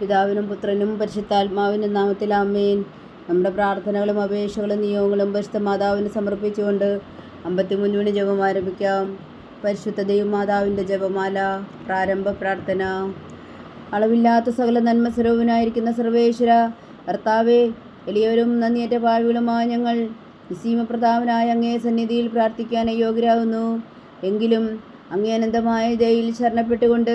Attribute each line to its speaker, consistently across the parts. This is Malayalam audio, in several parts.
Speaker 1: പിതാവിനും പുത്രനും പരിശുദ്ധാത്മാവിന്റെ നാമത്തിൽ ആമേൻ. നമ്മുടെ പ്രാർത്ഥനകളും അപേക്ഷകളും നിയോഗങ്ങളും പരിശുദ്ധ മാതാവിന് സമർപ്പിച്ചുകൊണ്ട് അമ്പത്തിമൂന്ന് മണി ജപം ആരംഭിക്കാം. പരിശുദ്ധ ദൈവമാതാവിന്റെ ജപമാല പ്രാരംഭ പ്രാർത്ഥന. അളവില്ലാത്ത സകല നന്മ സ്വരൂപനായിരിക്കുന്ന സർവേശ്വര കർത്താവെ എളിയവരും നന്ദിയേറ്റ പാഴ്വികളുമായ ഞങ്ങൾ നിസീമപ്രതാപനായ അങ്ങേ സന്നിധിയിൽ പ്രാർത്ഥിക്കാൻ യോഗ്യരാകുന്നു. എങ്കിലും അങ്ങേ അനന്തമായ ജയിൽ ശരണപ്പെട്ടുകൊണ്ട്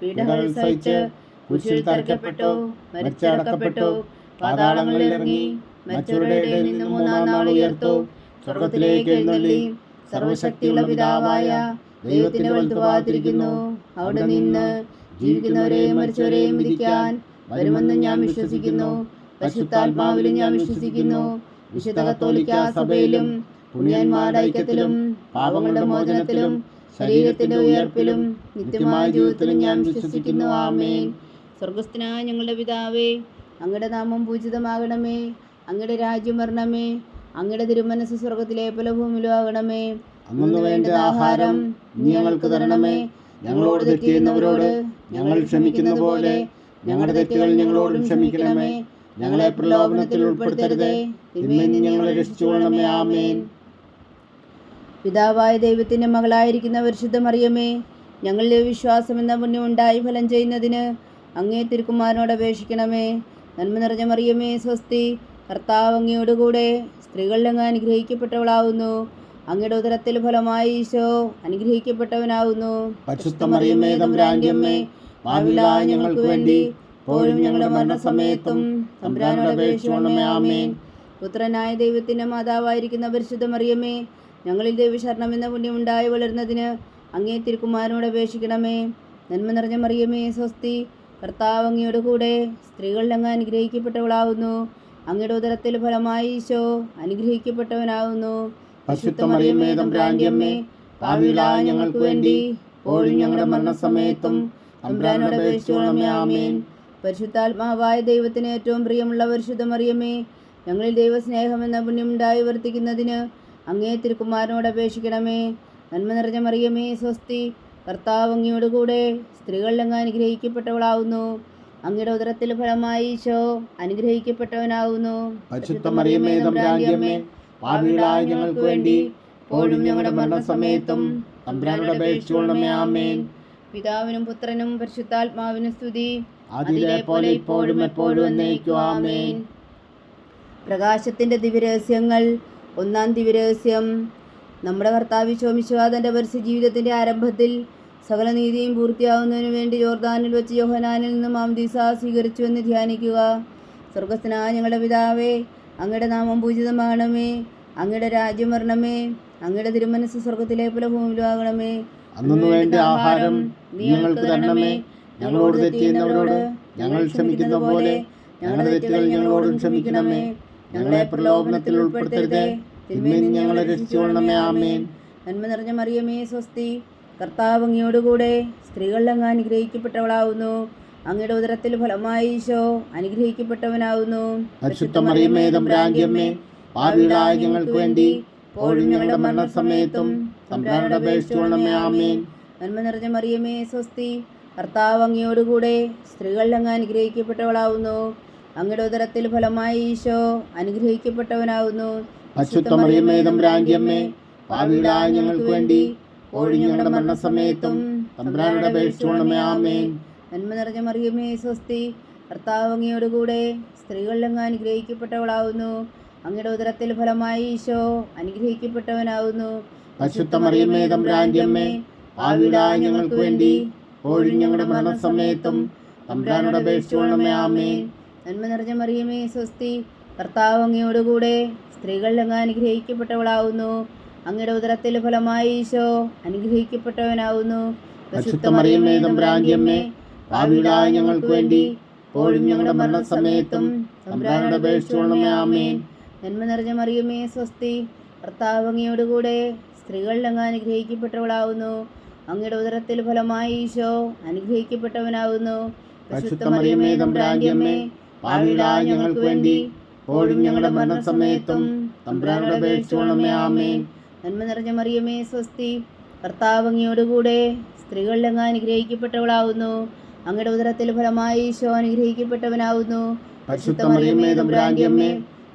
Speaker 2: പീഡകൾ സഹിച്ച് കുരിശിൽ തറയ്ക്കപ്പെട്ടു മരിച്ചടക്കപ്പെട്ടു പാതാളങ്ങളിൽ ഇറങ്ങി മരിച്ചവരുടെ ഇടയിൽ നിന്ന് മൂന്നാം നാൾ ഉയർത്തു സ്വർഗത്തിലേക്ക് എഴുന്നള്ളി സർവശക്തിയുള്ള പിതാവായ ദൈവത്തിന്റെ വലുതുവാതിരിക്കുന്നു അവിടെ നിന്ന് ജീവിക്കുന്നവരെയും മരിച്ചവരെയും വിധിക്കാൻ വരുമെന്ന് ഞാൻ വിശ്വസിക്കുന്നു. പരിശുദ്ധാത്മാവിലും ഞാൻ വിശ്വസിക്കുന്നു. വിശുദ്ധ കത്തോലിക്ക സഭയിലും പുണ്യന്മാരുടെ ഐക്യത്തിലും പാപങ്ങളുടെ മോചനത്തിലും ശരീരത്തിന്റെ ഉയർപ്പിലും നിത്യമായ ജീവിതത്തിലും ഞാൻ വിശ്വസിക്കുന്നു. ആമേൻ.
Speaker 1: സ്വർഗസ്ഥനായ ഞങ്ങളുടെ പിതാവേ അങ്ങയുടെ നാമം പൂജിതമാകണമേ. അങ്ങയുടെ രാജ്യം വരണമേ. അങ്ങയുടെ തിരുമനസ് സ്വർഗത്തിലെ പല ഭൂമിയിലും ആകണമേ
Speaker 2: അന്നു വേണ്ട ആഹാരം ഞങ്ങൾക്ക് തരണമേ. ഞങ്ങളോട് തെറ്റിയുന്നവരോട് ഞങ്ങൾ ക്ഷമിക്കുന്ന പോലെ ഞങ്ങളുടെ തെറ്റുകൾ ഞങ്ങളോടും ക്ഷമിക്കണമേ. ഞങ്ങളെ പ്രലോഭനത്തിൽ ഉൾപ്പെടുത്തരുതേ. തിന്മയിൽ ഞങ്ങളെ രക്ഷിച്ചുകൊള്ളണമേ ആമേൻ.
Speaker 1: പിതാവായ ദൈവത്തിന്റെ മകളായിരിക്കുന്ന പരിശുദ്ധ മറിയമേ ഞങ്ങളുടെ വിശ്വാസം എന്ന പുണ്യം ഉണ്ടായി ഫലം ചെയ്യുന്നതിന് അങ്ങേ തിരുക്കുമാരനോട് അപേക്ഷിക്കണമേ. നന്മ നിറഞ്ഞ മറിയമേ സ്വസ്തി കർത്താവ് അങ്ങയോടുകൂടെ സ്ത്രീകളിൽ അങ്ങ് അനുഗ്രഹിക്കപ്പെട്ടവളാവുന്നു. അങ്ങയുടെ ഉദരത്തിൽ ഫലമായി ഈശോ അനുഗ്രഹിക്കപ്പെട്ടവനാവുന്നു.
Speaker 2: ഞങ്ങൾക്ക് വേണ്ടി പോലും ഞങ്ങളുടെ മരണസമയത്തും തമ്പുരാനോട് അപേക്ഷിക്കണമേ ആമേൻ.
Speaker 1: പുത്രനായ ദൈവത്തിന്റെ മാതാവായിരിക്കുന്ന പരിശുദ്ധ മറിയമേ ഞങ്ങളിൽ ദേവിശരണം എന്ന പുണ്യം ഉണ്ടായി വളരുന്നതിന് അങ്ങേ തിരുക്കുമാരനോട് അപേക്ഷിക്കണമേ. നന്മ നിറഞ്ഞ മറിയമേ സ്വസ്തി. കർത്താവ് അങ്ങയുടെ കൂടെ സ്ത്രീകളിൽ അങ്ങ് അനുഗ്രഹിക്കപ്പെട്ടവളാവുന്നു. അങ്ങയുടെ ഉദരത്തിൽ ഫലമായി ഈശോ അനുഗ്രഹിക്കപ്പെട്ടവനാവുന്നു.
Speaker 2: ഞങ്ങൾക്ക് വേണ്ടി ഇപ്പോഴും ഞങ്ങളുടെ മരണസമയത്തും തമ്പുരാനോട് അപേക്ഷിക്കണമേ ആമേൻ.
Speaker 1: പരിശുദ്ധാത്മാവായ ദൈവത്തിന് ഏറ്റവും പ്രിയമുള്ള പരിശുദ്ധ മറിയമേ ഞങ്ങളിൽ ദൈവസ്നേഹം എന്ന പുണ്യം ഉണ്ടായി വർത്തിക്കുന്നതിന് അങ്ങേ തിരുക്കുമാരനോട് അപേക്ഷിക്കണമേ. നന്മ നിറഞ്ഞ മറിയമേ സ്വസ്തി. കർത്താവ് അങ്ങയോടുകൂടെ സ്ത്രീകളിൽ അങ്ങ് അനുഗ്രഹിക്കപ്പെട്ടവളാവുന്നു. അങ്ങയുടെ ഉദരത്തിൽ ഫലമായി ഈശോ അനുഗ്രഹിക്കപ്പെട്ടവനാവുന്നു.
Speaker 2: തമ്പുരാന്റെ ഞങ്ങൾക്ക് വേണ്ടി ഇപ്പോഴും ഞങ്ങളുടെ മരണസമയത്തും തമ്പുരാനോട് അപേക്ഷിച്ചുകൊള്ളണമേ ആമേൻ.
Speaker 1: പിതാവിനും പുത്രനും പരിശുദ്ധാത്മാവിനും സ്തുതി.
Speaker 2: അതിലെ പോലെ ഇപ്പോഴും എപ്പോഴും എന്നേക്കും ആമേൻ.
Speaker 1: പ്രകാശത്തിന്റെ ദിവ്യരഹസ്യങ്ങൾ ഒന്നാം ദിവ്യരഹസ്യം. നമ്മുടെ കർത്താവ് ശോമിശ്വാദന്റെ പരസ്യ ജീവിതത്തിന്റെ ആരംഭത്തിൽ സകല നീതിയും പൂർത്തിയാവുന്നതിനു വേണ്ടി ജോർദാനിൽ വെച്ച് യോഹനാനിൽ നിന്നും മാംദീസ സ്വീകരിച്ചുവെന്ന് ധ്യാനിക്കുക. സ്വർഗസ്ഥനായ ഞങ്ങളുടെ പിതാവേ അങ്ങയുടെ നാമം പൂജിതമാകണമേ അങ്ങയുടെ രാജ്യം വരണമേ അങ്ങയുടെ തിരുമനസ് സ്വർഗത്തിലെ പോലെ ഭൂമിയിലാകണമേ
Speaker 2: അന്നു വേണ്ട ആഹാരം നീ ഞങ്ങൾക്ക് തരണമേ. ഞങ്ങളോട് തെറ്റ് ചെയ്യുന്നവരോട് ഞങ്ങൾ ക്ഷമിക്കുന്ന പോലെ ഞങ്ങളുടെ തെറ്റുകൾ ഞങ്ങളോടും ക്ഷമിക്കണമേ. ഞങ്ങളെ പ്രലോഭനത്തിൽ ഉൾപ്പെടുത്തരുതേ. തിന്മയിൽ ഞങ്ങളെ രക്ഷിച്ചുകൊള്ളണമേ ആമേൻ.
Speaker 1: നന്മ നിറഞ്ഞ മറിയമേ സ്വസ്തി. കർത്താവ് അങ്ങയോടുകൂടെ സ്ത്രീകളിൽ അങ്ങ് അനുഗ്രഹിക്കപ്പെട്ടവളാവുന്നു. അങ്ങയുടെ ഉദരത്തിൽ ഫലമായി ഈശോ അനുഗ്രഹിക്കപ്പെട്ടവനാവുന്നു.
Speaker 2: തമ്പുരാന്റെ അമ്മേ ഭാവിയിലായ ഞങ്ങൾക്ക് വേണ്ടി ഇപ്പോഴും ഞങ്ങളുടെ മരണസമയത്തും തമ്പുരാനോട് അപേക്ഷിച്ചുകൊള്ളണമേ ആമേൻ.
Speaker 1: നന്മ നിറഞ്ഞ മറിയമേ സ്വസ്തി. കർത്താവ് അങ്ങയോടുകൂടെ സ്ത്രീകളിൽ അങ്ങ് അനുഗ്രഹിക്കപ്പെട്ടവളാവുന്നു. അങ്ങയുടെ ഉദരത്തിൽ ഫലമായി ഈശോ അനുഗ്രഹിക്കപ്പെട്ടവനാവുന്നു.
Speaker 2: പരിശുദ്ധ മറിയമ്മേ തമ്പുരാന്റെ അമ്മേ ഭാവിയിലായ ഞങ്ങൾക്ക് വേണ്ടി ഇപ്പോഴും ഞങ്ങളുടെ മരണസമയത്തും തമ്പ്രാനുടെ അപേക്ഷിച്ചോണമേ ആമേൻ.
Speaker 1: നന്മ നിറഞ്ഞ മറിയമേ സ്വസ്തി കർത്താവ് അങ്ങയോടുകൂടെ സ്ത്രീകളിൽ അങ്ങ് അനുഗ്രഹിക്കപ്പെട്ടവളാവുന്നു. അങ്ങയുടെ ഉദരത്തിൽ ഫലമായി ഈശോ അനുഗ്രഹിക്കപ്പെട്ടവനാവുന്നു.
Speaker 2: പരിശുദ്ധ മറിയമ്മേ തമ്പുരാന്റെ അമ്മേ ഭാവിയിലായ ഞങ്ങൾക്ക് വേണ്ടി ഇപ്പോഴും ഞങ്ങളുടെ മരണസമയത്തും തമ്പ്രാനുടെ അപേക്ഷിച്ചോണമേ ആമേൻ.
Speaker 1: നന്മ നിറഞ്ഞ മറിയമേ സ്വസ്തി കർത്താവ് അങ്ങയോടുകൂടെ സ്ത്രീകളിൽ അങ്ങ് അനുഗ്രഹിക്കപ്പെട്ടവളാവുന്നു. അങ്ങയുടെ ഉദരത്തിൽ ഫലമായി ഈശോ അനുഗ്രഹിക്കപ്പെട്ടവനാവുന്നു.
Speaker 2: ഞങ്ങൾക്ക് വേണ്ടി ഇപ്പോഴും ഞങ്ങളുടെ മരണസമയത്തും തമ്പുരാനോട് അപേക്ഷിച്ചുകൊള്ളണമേ ആമേൻ.
Speaker 1: നന്മ നിറഞ്ഞ മറിയമേ സ്വസ്തി കർത്താവ് കൂടെ സ്ത്രീകളിൽ അങ്ങ് അനുഗ്രഹിക്കപ്പെട്ടവളാവുന്നു. അങ്ങയുടെ ഉദരത്തിൽ ഫലമായി ഈശോ അനുഗ്രഹിക്കപ്പെട്ടവനാവുന്നു.
Speaker 2: ഞങ്ങൾക്ക് വേണ്ടി ഇപ്പോഴും ഞങ്ങളുടെ മരണസമയത്തും തമ്പുരാനോട് അപേക്ഷിച്ചുകൊള്ളണമേ ആമേൻ.
Speaker 1: നന്മ നിറഞ്ഞ മറിയമേ സ്വസ്തി. കർത്താവ് അങ്ങയോടുകൂടെ സ്ത്രീകളിൽ അങ്ങ് അനുഗ്രഹിക്കപ്പെട്ടവളാവുന്നു. അങ്ങയുടെ ഉദരത്തിൽ ഫലമായി ഈശോ അനുഗ്രഹിക്കപ്പെട്ടവനാവുന്നു.
Speaker 2: പരിശുദ്ധ മറിയമേ തമ്പുരാന്റെ അമ്മേ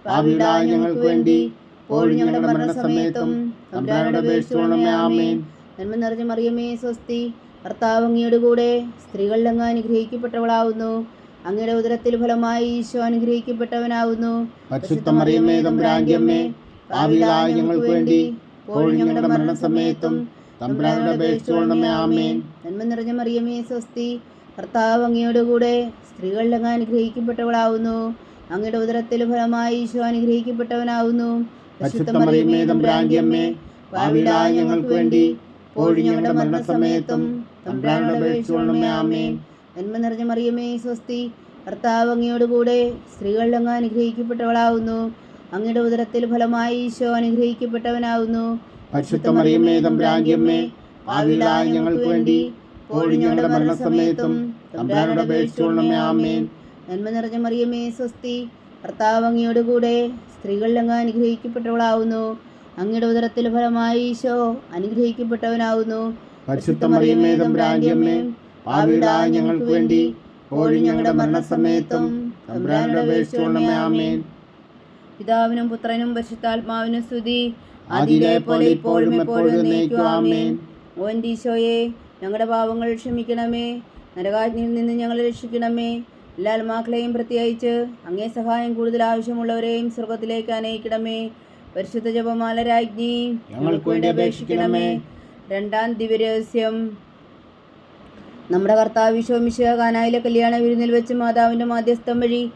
Speaker 2: പാപികളായ ഞങ്ങൾക്ക് വേണ്ടി ഇപ്പോഴും ഞങ്ങളുടെ മരണസമയത്തും തമ്പുരാനോട് അപേക്ഷിച്ചുകൊള്ളണമേ ആമേൻ.
Speaker 1: നന്മ നിറഞ്ഞ മറിയമേ സ്വസ്തി. കർത്താവ് അങ്ങയോടുകൂടെ അനുഗ്രഹിക്കപ്പെട്ടവളാവുന്നു. അങ്ങയുടെ ഉദരത്തിൽ ഫലമായി ഈശോ അനുഗ്രഹിക്കപ്പെട്ടവനാവുന്നു.
Speaker 2: പരിശുദ്ധ മറിയമേ തമ്പുരാന്റെ അമ്മേ പാപികളായ ഞങ്ങൾക്ക് വേണ്ടി ഇപ്പോഴും ഞങ്ങളുടെ മരണസമയത്തും തമ്പുരാനോട് അപേക്ഷിച്ചുകൊള്ളണമേ ആമേൻ.
Speaker 1: നന്മ നിറഞ്ഞ മറിയമ്മേ സ്വസ്തി കർത്താവ് അങ്ങയോടുകൂടെ സ്ത്രീകളിൽ അങ്ങ് അനുഗ്രഹിക്കപ്പെട്ടവളാവുന്നു. അങ്ങയുടെ ഉദരത്തിൽ ഫലമായി ഈശോ അനുഗ്രഹിക്കപ്പെട്ടവനാവുന്നു.
Speaker 2: ഞങ്ങൾക്ക് വേണ്ടി ഇപ്പോഴും ഞങ്ങളുടെ മരണസമയത്തും തമ്പുരാനോട് അപേക്ഷിച്ചുകൊള്ളണമേ ആമേൻ.
Speaker 1: നന്മ നിറഞ്ഞ മറിയമേ സ്വസ്തി. കർത്താവ് അങ്ങയോടുകൂടെ സ്ത്രീകൾ അങ്ങ് അനുഗ്രഹിക്കപ്പെട്ടവളാവുന്നു. അങ്ങയുടെ ഉദരത്തിൽ ഫലമായി ഈശോ അനുഗ്രഹിക്കപ്പെട്ടവനാവുന്നു.
Speaker 2: ഞങ്ങൾക്ക് വേണ്ടി ഞങ്ങളുടെ മരണസമയത്തും തമ്പുരാനോട് അപേക്ഷിച്ചുകൊള്ളണമേ ആമേൻ.
Speaker 1: നന്മ നിറഞ്ഞ മറിയമേ സ്വസ്തി. കർത്താവ് അങ്ങയോടുകൂടെ സ്ത്രീകൾ അങ്ങ് അനുഗ്രഹിക്കപ്പെട്ടവളാവുന്നു. അങ്ങയുടെ ഉദരത്തിൽ ഫലമായി ഈശോ അനുഗ്രഹിക്കപ്പെട്ടവനാവുന്നു.
Speaker 2: പരിശുദ്ധ മറിയമേ തമ്പുരാന്റെ അമ്മേ പാപികളായ ഞങ്ങൾക്ക് വേണ്ടി ഓഴി ഞങ്ങളുടെ മരണസമയത്തും തമ്പുരാനോട് ആമേൻ.
Speaker 1: പിതാവിനും പുത്രനും പരിശുദ്ധാത്മാവിനും സ്തുതി.
Speaker 2: ആദിയിലെ പോലെ ഇപ്പോഴും എപ്പോഴും ആമേൻ.
Speaker 1: ഓ എന്റെ ഈശോയെ ഞങ്ങളുടെ പാവങ്ങൾ ക്ഷമിക്കണമേ. നരകാജ്ഞയിൽ നിന്ന് ഞങ്ങളെ രക്ഷിക്കണമേ. എല്ലാ ആത്മാക്കളെയും പ്രത്യേകിച്ച് അങ്ങേ സഹായം കൂടുതൽ ആവശ്യമുള്ളവരെയും സ്വർഗത്തിലേക്ക് അനയിക്കണമേ. പരിശുദ്ധ ജപമാല രാജ്ഞി
Speaker 2: ഞങ്ങൾക്ക് വേണ്ടി അപേക്ഷിക്കണമേ.
Speaker 1: രണ്ടാം ദിവ്യരഹസ്യം നമ്മുടെ കർത്താവ് വിശ്വമിശ്വ കാനായിലെ കല്യാണ വിരുന്നിൽ വെച്ച് മാതാവിന്റെ മാധ്യസ്ഥം വഴി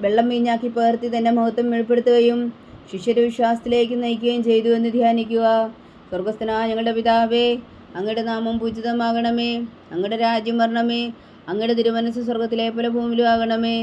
Speaker 1: വെള്ളം വീഞ്ഞാക്കി പകർത്തി തന്നെ മഹത്വം വെളിപ്പെടുത്തുകയും ശിഷ്യരെ വിശ്വാസത്തിലേക്ക് നയിക്കുകയും ചെയ്തു എന്ന് ധ്യാനിക്കുക. സ്വർഗസ്ഥനായ ഞങ്ങളുടെ പിതാവേ അങ്ങയുടെ നാമം പൂജിതമാകണമേ. അങ്ങയുടെ രാജ്യം വരണമേ. അങ്ങയുടെ തിരുമനസ് സ്വർഗത്തിലെ പോലെ ഭൂമിയിലും ആകണമേ.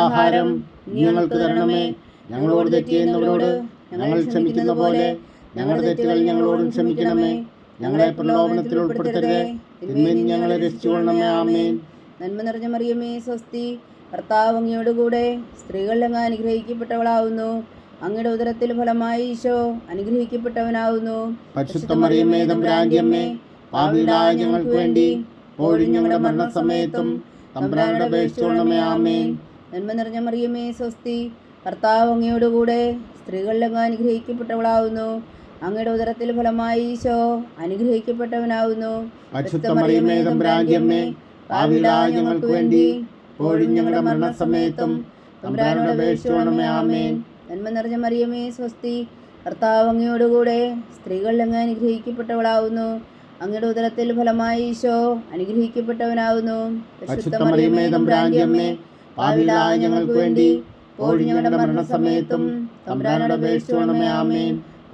Speaker 2: ആഹാരം ഞങ്ങൾക്ക് തരണമേ. ഞങ്ങളോട് തെറ്റിയെന്നവരോട് ഞങ്ങൾ ക്ഷമിക്കുന്ന പോലെ ഞങ്ങളുടെ തെറ്റുകൾ ഞങ്ങളോടും ക്ഷമിക്കണമേ. ഞങ്ങളെ പ്രലോഭനത്തിൽ ഉൾപ്പെടുത്തരുതേ. തിന്മയിൽ ഞങ്ങളെ രക്ഷിച്ചുകൊള്ളണമേ ആമേൻ.
Speaker 1: നന്മ നിറഞ്ഞ മറിയമേ സ്വസ്തി. കർത്താവ് അങ്ങയോടുകൂടെ സ്ത്രീകളിൽ അങ്ങ് അനുഗ്രഹിക്കപ്പെട്ടവളാവുന്നു. അങ്ങയുടെ ഉദരത്തിൽ ഫലമായി ഈശോ അനുഗ്രഹിക്കപ്പെട്ടവനാവുന്നു.
Speaker 2: പരിശുദ്ധ മറിയമ്മേ തമ്പുരാന്റെ അമ്മേ പാപികളായ ഞങ്ങൾക്ക് വേണ്ടി പോഴും ഞങ്ങളുടെ മരണസമയത്തും തമ്പുരാനോട് അപേക്ഷിച്ചുകൊള്ളണമേ. ആമേൻ.
Speaker 1: നന്മ നിറഞ്ഞ മറിയമേ സ്വസ്തി. കർത്താവ് അങ്ങയോടുകൂടെ സ്ത്രീകളിൽ അങ്ങ് അനുഗ്രഹിക്കപ്പെട്ടവളാവുന്നു. അങ്ങയുടെ ഉദരത്തിൽ ഫലമായി ഈശോ അനുഗ്രഹിക്കപ്പെട്ടവനാവുന്നു.
Speaker 2: ഞങ്ങൾക്ക് വേണ്ടി ഞങ്ങളുടെ മരണസമയത്തും
Speaker 1: നന്മ നിറഞ്ഞ മറിയമേ സ്വസ്തി കർത്താവ് അങ്ങയോടുകൂടെ സ്ത്രീകളിൽ അങ്ങ് അനുഗ്രഹിക്കപ്പെട്ടവളാവുന്നു. അങ്ങയുടെ ഉദരത്തിൽ ഫലമായി ഈശോ അനുഗ്രഹിക്കപ്പെട്ടവനാവുന്നു.
Speaker 2: ഞങ്ങൾക്ക് വേണ്ടി ഞങ്ങളുടെ മരണസമയത്തും തമ്പുരാനോട് അപേക്ഷിച്ചുകൊള്ളണമേ ആമേൻ.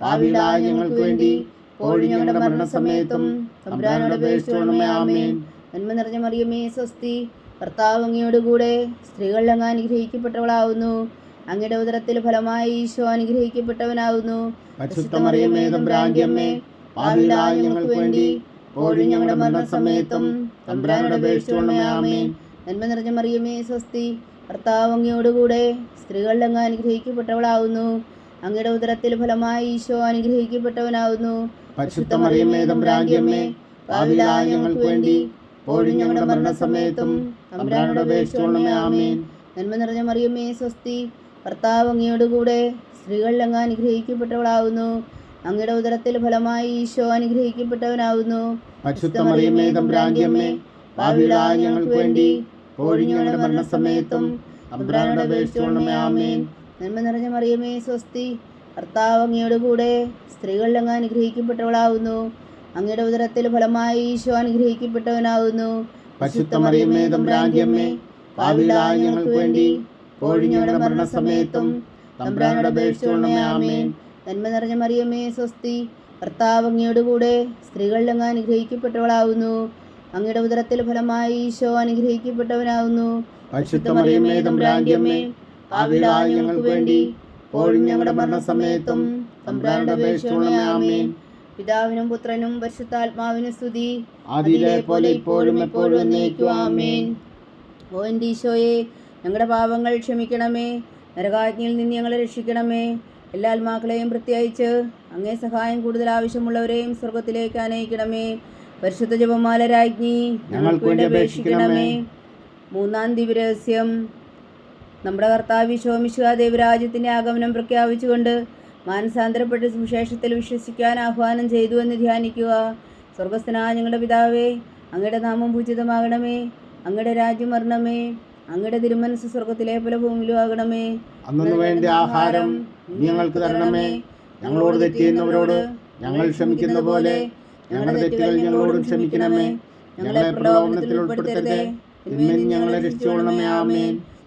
Speaker 2: പാപികളായ ഞങ്ങൾക്ക് വേണ്ടി കോഴി ഞങ്ങളുടെ മരണസമയത്തും തമ്പുരാനോട് അപേക്ഷിച്ചുകൊള്ളണമേ ആമേൻ.
Speaker 1: നന്മ നിറഞ്ഞ മറിയമേ സ്വസ്തി. കർത്താവ് അങ്ങ് അനുഗ്രഹിക്കപ്പെട്ടവളാവുന്നു. അങ്ങയുടെ ഉദരത്തിൽ ഫലമായി ഈശോ അനുഗ്രഹിക്കപ്പെട്ടവനാവുന്നു.
Speaker 2: ഞങ്ങൾക്ക് വേണ്ടി കോഴി ഞങ്ങളുടെ മരണസമയത്തും തമ്പുരാനോട് അപേക്ഷിച്ചുകൊള്ളണമേ ആമേൻ.
Speaker 1: നന്മ നിറഞ്ഞ മറിയമേ സ്വസ്തി. കർത്താവ് അങ്ങയോട് കൂടെ സ്ത്രീകളിൽ അങ്ങ് അനുഗ്രഹിക്കപ്പെട്ടവളാവുന്നു. അങ്ങയുടെ ഉദരത്തിൽ ഫലമായി ഈശോ
Speaker 2: അനുഗ്രഹിക്കപ്പെട്ടവനാകുന്നു മറിയമ്മേ ഞങ്ങൾക്ക് വേണ്ടി ഇപ്പോഴും ഞങ്ങളുടെ മരണസമയത്തും തമ്പുരാനോട് അപേക്ഷിച്ചുകൊള്ളണമേ ആമേൻ.
Speaker 1: നന്മ നിറഞ്ഞ മറിയമേ സ്വസ്തി ഭർത്താവ് അങ്ങയോട് കൂടെ സ്ത്രീകളിൽ അങ്ങ് അനുഗ്രഹിക്കപ്പെട്ടവളാകുന്നു അങ്ങയുടെ ഉദരത്തിൽ ഫലമായി ഈശോ
Speaker 2: അനുഗ്രഹിക്കപ്പെട്ടവനാകുന്നു മറിയമ്മേ ഞങ്ങൾക്ക് വേണ്ടി ഇപ്പോഴും ഞങ്ങളുടെ മരണസമയത്തും തമ്പുരാനോട് അപേക്ഷിച്ചുകൊള്ളണമേ ആമേൻ.
Speaker 1: നന്മ നിറഞ്ഞ മറിയമേ സ്വസ്തി. കർത്താവ് അങ്ങയുടെ കൂടെ സ്ത്രീകളിൽ അങ്ങ് അനുഗ്രഹിക്കപ്പെട്ടവളാവുന്നു. അങ്ങയുടെ ഉദരത്തിൽ ഫലമായി ഈശോ അനുഗ്രഹിക്കപ്പെട്ടവനാവുന്നു.
Speaker 2: ഞങ്ങൾക്ക് വേണ്ടി മരണസമയത്തും തമ്പുരാനോട് ആമേൻ.
Speaker 1: നന്മ നിറഞ്ഞ മറിയമേ സ്വസ്തി. കർത്താവ് അങ്ങയുടെ കൂടെ സ്ത്രീകളിൽ അങ്ങ് അനുഗ്രഹിക്കപ്പെട്ടവളാവുന്നു. അങ്ങയുടെ ഉദരത്തിൽ ഫലമായി ഈശോ അനുഗ്രഹിക്കപ്പെട്ടവനാവുന്നു.
Speaker 2: പാവികളായ ഞങ്ങൾക്ക് വേണ്ടി ഇപ്പോഴും ഞങ്ങളുടെ മരണസമയത്തും തമ്പുരാനോട് അപേക്ഷിച്ചുകൊള്ളണമേ
Speaker 1: പിതാവിനും പുത്രനും പരിശുദ്ധാത്മാവിനും സ്തുതി.
Speaker 2: ആദിയിലെ പോലെ ഇപ്പോഴും എപ്പോഴും എന്നേക്കും ആമേൻ.
Speaker 1: ഓ എന്റെ ഈശോയെ ഞങ്ങളുടെ പാപങ്ങൾ ക്ഷമിക്കണമേ. നരകാജ്ഞയിൽ നിന്ന് ഞങ്ങളെ രക്ഷിക്കണമേ. എല്ലാ ആത്മാക്കളെയും പ്രത്യേകിച്ച് അങ്ങേ സഹായം കൂടുതൽ ആവശ്യമുള്ളവരെയും സ്വർഗത്തിലേക്ക് അനയിക്കണമേ. പരിശുദ്ധ ജപമാല രാജ്ഞി
Speaker 2: ഞങ്ങൾക്ക് വേണ്ടി അപേക്ഷിക്കണമേ.
Speaker 1: മൂന്നാം ദിവരഹസ്യം നമ്മുടെ കർത്താവ് ശോമിശുക ദേവരാജ്യത്തിന്റെ ആഗമനം പ്രഖ്യാപിച്ചുകൊണ്ട് മാനസാന്തരപ്പെട്ട് സുവിശേഷത്തിൽ വിശ്വസിക്കാൻ ആഹ്വാനം ചെയ്തു എന്ന് ധ്യാനിക്കുക. സ്വർഗസ്ഥനായ ഞങ്ങളുടെ പിതാവേ അങ്ങയുടെ നാമം പൂജിതമാകണമേ. അങ്ങയുടെ രാജ്യം വരണമേ അങ്ങയുടെ തിരുമനസ് സ്വർഗത്തിലെ പോലെ ഭൂമിയിലും ആകണമേ.
Speaker 2: അന്നു വേണ്ട ആഹാരം ഞങ്ങൾക്ക് തരണമേ. ഞങ്ങളോട് തെറ്റിയുന്നവരോട് ഞങ്ങൾ ക്ഷമിക്കുന്ന പോലെ ഞങ്ങളുടെ തെറ്റുകൾ ഞങ്ങളോടും ക്ഷമിക്കണമേ. ഞങ്ങളെ പ്രലോഭനത്തിൽ ഉൾപ്പെടുത്തരുതേ. ഞങ്ങളെ രക്ഷിച്ചോളണമേ ആമേൻ.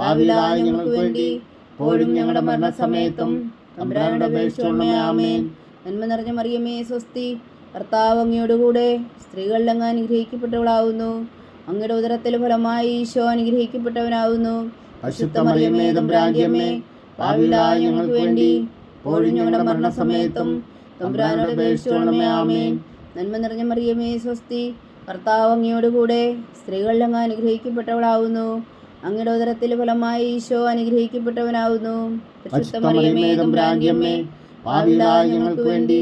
Speaker 2: അമ്മേ പാവികളായ ഞങ്ങൾക്ക് വേണ്ടി ഇപ്പോഴും ഞങ്ങളുടെ മരണസമയത്തും. തമ്പുരാനോട് അപേക്ഷിച്ചുകൊള്ളണമേ ആമേൻ.
Speaker 1: നന്മ നിറഞ്ഞ മറിയമേ സ്വസ്തി. കർത്താവ് അങ്ങയോടുകൂടെ സ്ത്രീകളിൽ അങ്ങ് അനുഗ്രഹിക്കപ്പെട്ടവളാവുന്നു. അങ്ങയുടെ ഉദരത്തിൽ ഫലമായി ഈശോ അനുഗ്രഹിക്കപ്പെട്ടവനാവുന്നു.
Speaker 2: അശുദ്ധമറിയമേ ഞങ്ങൾക്ക് വേണ്ടി ഇപ്പോഴും ഞങ്ങളുടെ മരണസമയത്തും. തമ്പുരാനോട് ആമേൻ.
Speaker 1: നന്മ നിറഞ്ഞ മറിയമേ സ്വസ്തി. കർത്താവ് അങ്ങയോടുകൂടെ സ്ത്രീകളിൽ അങ്ങ് അനുഗ്രഹിക്കപ്പെട്ടവളാവുന്നു. അങ്ങയുടെ ഉദരത്തിൽ ഫലമായി ഈശോ അനുഗ്രഹിക്കപ്പെട്ടവനാവുന്നു.
Speaker 2: മറിയമ്മേ ഞങ്ങൾക്ക് വേണ്ടി?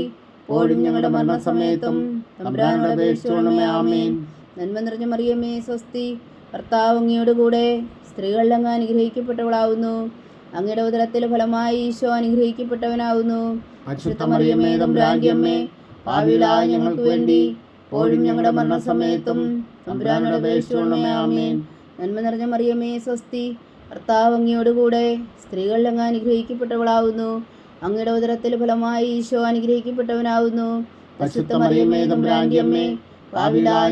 Speaker 2: പോഴും ഞങ്ങളുടെ മരണസമയത്തും
Speaker 1: നന്മ നിറഞ്ഞ മറിയമേ സ്വസ്തി. ഭർത്താവ് അങ്ങയോട് കൂടെ സ്ത്രീകളിൽ അങ്ങ് അനുഗ്രഹിക്കപ്പെട്ടവളാവുന്നു. അങ്ങയുടെ ഉദരത്തിൽ ഫലമായി ഈശോ അനുഗ്രഹിക്കപ്പെട്ടവനാവുന്നു.
Speaker 2: മറിയമ്മേ തമ്പുരാന്റെ അമ്മേ ഞങ്ങൾക്ക് വേണ്ടി? പോഴും ഞങ്ങളുടെ മരണസമയത്തും തമ്പുരാനോട് അപേക്ഷിച്ചുകൊള്ളണമേ ആമേൻ.
Speaker 1: നന്മ നിറഞ്ഞ മറിയമേ സ്വസ്തി. കർത്താവ് അങ്ങയോടുകൂടെ സ്ത്രീകളിൽ അങ്ങ് അനുഗ്രഹിക്കപ്പെട്ടവളാവുന്നു. അങ്ങയുടെ ഉദരത്തിൽ ഫലമായി ഈശോ അനുഗ്രഹിക്കപ്പെട്ടവനാവുന്നു.
Speaker 2: പരിശുദ്ധ മറിയമ്മേ തമ്പുരാന്റെ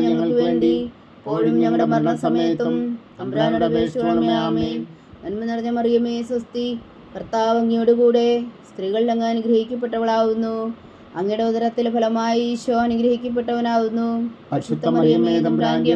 Speaker 2: ഞങ്ങൾക്ക് വേണ്ടി ഇപ്പോഴും ഞങ്ങളുടെ മരണസമയത്തും തമ്പുരാനോട് അപേക്ഷിച്ചുകൊള്ളണമേ ആമേൻ.
Speaker 1: നന്മ നിറഞ്ഞ മറിയമേ സ്വസ്തി. കർത്താവ് അങ്ങയോടുകൂടെ സ്ത്രീകളിൽ അങ്ങ് അനുഗ്രഹിക്കപ്പെട്ടവളാവുന്നു. അങ്ങയുടെ ഉദരത്തിൽ ഫലമായി ഈശോ അനുഗ്രഹിക്കപ്പെട്ടവനാവുന്നു.
Speaker 2: പരിശുദ്ധ മറിയമ്മേ തമ്പുരാന്റെ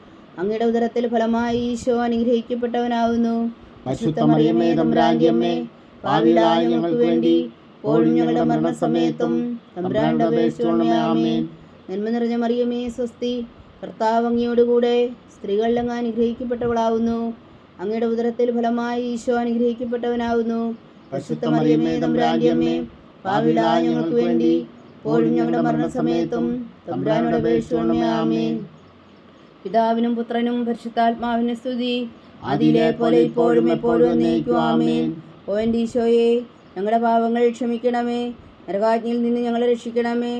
Speaker 1: അങ്ങയുടെ ഉദരത്തിൽ ഫലമായി ഈശോ അനുഗ്രഹിക്കപ്പെട്ടവനാവുന്നു.
Speaker 2: പരിശുദ്ധ മറിയമ്മേ തമ്പുരാന്റെ അമ്മേ പാവികളായ ഞങ്ങൾക്ക് വേണ്ടി ഇപ്പോഴും ഞങ്ങളുടെ മരണസമയത്തും തമ്പുരാനോട് അപേക്ഷിച്ചുകൊള്ളണമേ ആമേൻ.
Speaker 1: നന്മ നിറഞ്ഞ മറിയമേ സ്വസ്തി കർത്താവ് അനുഗ്രഹിക്കപ്പെട്ടവളാവുന്നു. അങ്ങയുടെ ഉദരത്തിൽ ഫലമായി ഈശോ അനുഗ്രഹിക്കപ്പെട്ടവനാവുന്നു.
Speaker 2: ഞങ്ങൾക്ക് വേണ്ടി പോഴും ഞങ്ങളുടെ മരണസമയത്തും തമ്പുരാനോട് അപേക്ഷിച്ചുകൊള്ളണമേ ആമേൻ.
Speaker 1: പിതാവിനും പുത്രനും പരിശുദ്ധാത്മാവിനും സ്തുതി.
Speaker 2: അതിലെ പോലെ ഇപ്പോഴും എപ്പോഴും എന്നേക്കും ആമേൻ.
Speaker 1: ഓ എൻ ഈശോയെ ഞങ്ങളുടെ പാപങ്ങൾ ക്ഷമിക്കണമേ. നരകാജ്ഞയിൽ നിന്ന് ഞങ്ങളെ രക്ഷിക്കണമേ.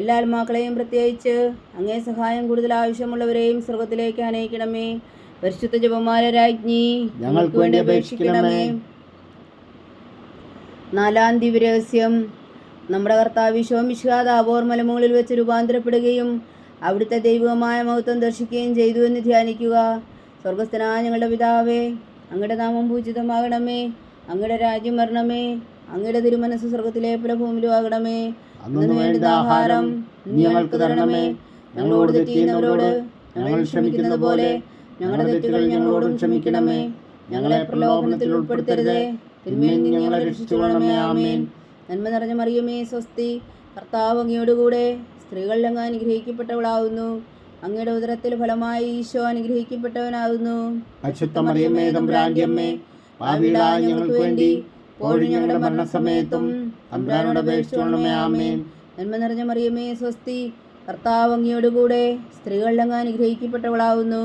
Speaker 1: എല്ലാ ആത്മാക്കളെയും പ്രത്യേകിച്ച് അങ്ങേ സഹായം കൂടുതൽ ആവശ്യമുള്ളവരെയും സ്വർഗത്തിലേക്ക് അനയിക്കണമേ പരിശുദ്ധ ജപമാല രാജ്ഞി
Speaker 2: ഞങ്ങൾക്ക് വേണ്ടി അപേക്ഷിക്കണമേ.
Speaker 1: നാലാം ദിവ്യരഹസ്യം നമ്മുടെ കർത്താവ് വിശ്വം വിശ്വാദ മലമുകളിൽ വെച്ച് രൂപാന്തരപ്പെടുകയും അവിടുത്തെ ദൈവികമായ മഹത്വം ദർശിക്കുകയും ചെയ്തു എന്ന് ധ്യാനിക്കുക. സ്വർഗസ്ഥനായ ഞങ്ങളുടെ പിതാവേ അങ്ങയുടെ നാമം പൂജിതമാകണമേ. അങ്ങയുടെ രാജ്യം വരണമേ. അങ്ങയുടെ തിരുമനസ് സ്വർഗത്തിലെ പോലെ ഭൂമിയിലും ആകണമേ
Speaker 2: വേണ്ട ആഹാരം ഞങ്ങൾക്ക് തരണമേ. ഞങ്ങളോട് തെറ്റിയുന്നവരോട് ഞങ്ങൾ ക്ഷമിക്കുന്നത് പോലെ ഞങ്ങളുടെ തെറ്റുകൾ ഞങ്ങളോടും ക്ഷമിക്കണമേ. ഞങ്ങളെ പ്രലോഭനത്തിൽ ഉൾപ്പെടുത്തരുതേ. തിന്മയിൽ ഞങ്ങളെ രക്ഷിച്ചുകൊള്ളണമേ. ആമേൻ.
Speaker 1: നന്മ നിറഞ്ഞ മറിയമേ സ്വസ്തി. കർത്താവ് അങ്ങയോടുകൂടെ സ്ത്രീകളിൽ അങ്ങ് അനുഗ്രഹിക്കപ്പെട്ടവളാവുന്നു. അങ്ങയുടെ ഉദരത്തിൽ ഫലമായി ഈശോ അനുഗ്രഹിക്കപ്പെട്ടവനാകുന്നു
Speaker 2: അശുദ്ധ മറിയമ്മേ തമ്പുരാന്റെ അമ്മേ പാപികളായ ഞങ്ങൾക്ക് വേണ്ടി ഇപ്പോഴും ഞങ്ങളുടെ മരണസമയത്തും തമ്പുരാനോട് അപേക്ഷിച്ചുകൊള്ളണമേ ആമേൻ.
Speaker 1: നന്മ നിറഞ്ഞ മറിയമേ സ്വസ്തി കർത്താവ് അങ്ങയോടുകൂടെ സ്ത്രീകളിൽ അങ്ങ് അനുഗ്രഹിക്കപ്പെട്ടവളാവുന്നു.